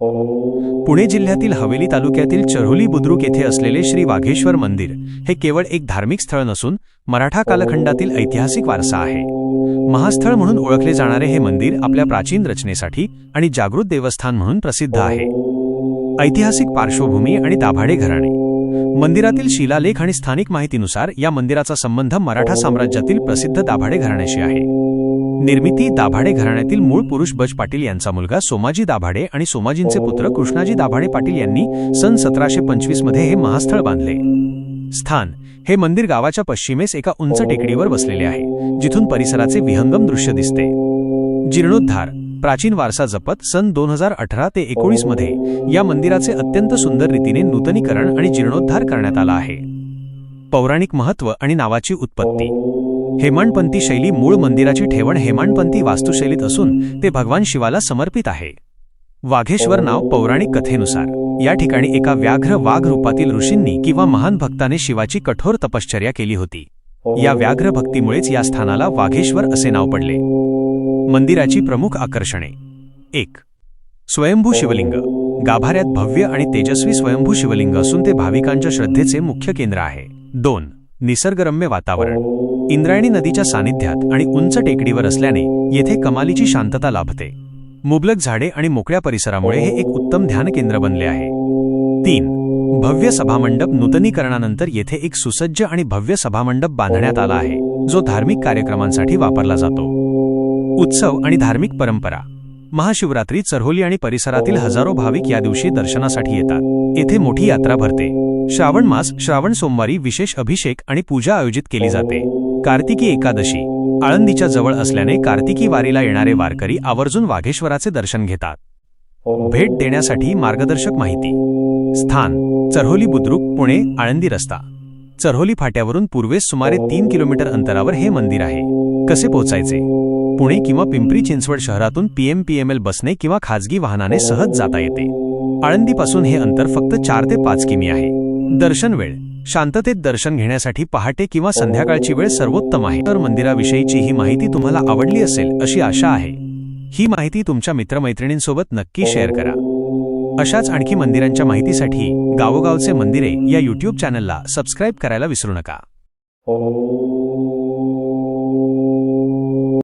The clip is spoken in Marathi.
पुणे जिल्ह्यातील हवेली तालुक्यातील चरोली बुद्रुक येथे असलेले श्री वाघेश्वर मंदिर हे केवळ एक धार्मिक स्थळ नसून मराठा कालखंडातील ऐतिहासिक वारसा आहे. महास्थळ म्हणून ओळखले जाणारे हे मंदिर आपल्या प्राचीन रचनेसाठी आणि जागृत देवस्थान म्हणून प्रसिद्ध आहे. ऐतिहासिक पार्श्वभूमी आणि दाभाडे घराणे. मंदिरातील शिलालेख आणि स्थानिक माहितीनुसार या मंदिराचा संबंध मराठा साम्राज्यातील प्रसिद्ध दाभाडे घराण्याशी आहे. निर्मिती दाभाडे घराण्यातील मूळ पुरुष बज पाटील यांचा मुलगा सोमाजी दाभाडे आणि सोमाजींचे पुत्र कृष्णाजी दाभाडे पाटील यांनी सन सतराशे पंचवीसमध्ये हे महास्थळ बांधले. स्थान हे मंदिर गावाच्या पश्चिमेस एका उंच टेकडीवर बसलेले आहे जिथून परिसराचे विहंगम दृश्य दिसते. जीर्णोद्धार प्राचीन वारसा जपत सन दोन हजार अठरा ते एकोणीसमध्ये या मंदिराचे अत्यंत सुंदर रीतीने नूतनीकरण आणि जीर्णोद्धार करण्यात आला आहे. पौराणिक महत्त्व आणि नावाची उत्पत्ती. हेमाडपंथी शैली मूळ मंदिराची ठेवण हेमाडपंथी वास्तुशैलीत असून ते भगवान शिवाला समर्पित आहे. वाघेश्वर नाव पौराणिक कथेनुसार. या ठिकाणी एका व्याघ्र वाघ रूपातील ऋषींनी किंवा महान भक्ताने शिवाची कठोर तपश्चर्या केली होती. या व्याघ्र भक्तीमुळेच या स्थानाला वाघेश्वर असे नाव पडले. मंदिराची प्रमुख आकर्षणे. एक. स्वयंभू शिवलिंग. गाभाऱ्यात भव्य आणि तेजस्वी स्वयंभू शिवलिंग असून ते भाविकांच्या श्रद्धेचे मुख्य केंद्र आहे. दोन. निसर्गरम्य वातावरण. इंद्रायणी नदीच्या सानिध्यात आणि उंच टेकडीवर असल्याने येथे कमालीची शांतता लाभते. मुबलक झाडे आणि मोकळ्या परिसरामुळे हे एक उत्तम ध्यान केंद्र बनले आहे. तीन. भव्य सभामंडप नूतनीकरणानंतर येथे एक सुसज्ज आणि भव्य सभामंडप बांधण्यात आला आहे जो धार्मिक कार्यक्रमांसाठी वापरला जातो. उत्सव आणि धार्मिक परंपरा. महाशिवरात्री चरहोली आणि परिसरातील हजारो भाविक या दिवशी दर्शनासाठी येतात. येथे मोठी यात्रा भरते. श्रावण मास श्रावण सोमवारी विशेष अभिषेक आणि पूजा आयोजित केली जाते. कार्तिकी एकादशी. आळंदीच्या जवळ असल्याने कार्तिकी वारीला येणारे वारकरी आवर्जून वाघेश्वराचे दर्शन घेतात. भेट देण्यासाठी मार्गदर्शक माहिती. स्थान चरहोली बुद्रुक पुणे आळंदी रस्ता. चरहोली फाट्यावरून पूर्वेस सुमारे तीन किलोमीटर अंतरावर हे मंदिर आहे. कसे पोहोचायचे पुणे किंवा पिंपरी चिंचवड शहरातून पीएमपीएमएल बसने किंवा खाजगी वाहनाने सहज जाता येते. आळंदीपासून हे अंतर फक्त चार ते पाच किमी आहे. दर्शन वेळ शांततेत दर्शन घेण्यासाठी पहाटे किंवा संध्याकाळची वेळ सर्वोत्तम आहे. तर मंदिराविषयीची ही माहिती तुम्हाला आवडली असेल अशी आशा आहे. ही माहिती तुमच्या मित्रमैत्रिणींसोबत नक्की शेअर करा. अशाच आणखी मंदिरांच्या माहितीसाठी गावोगावचे मंदिरे या यूट्यूब चॅनलला सबस्क्राईब करायला विसरू नका.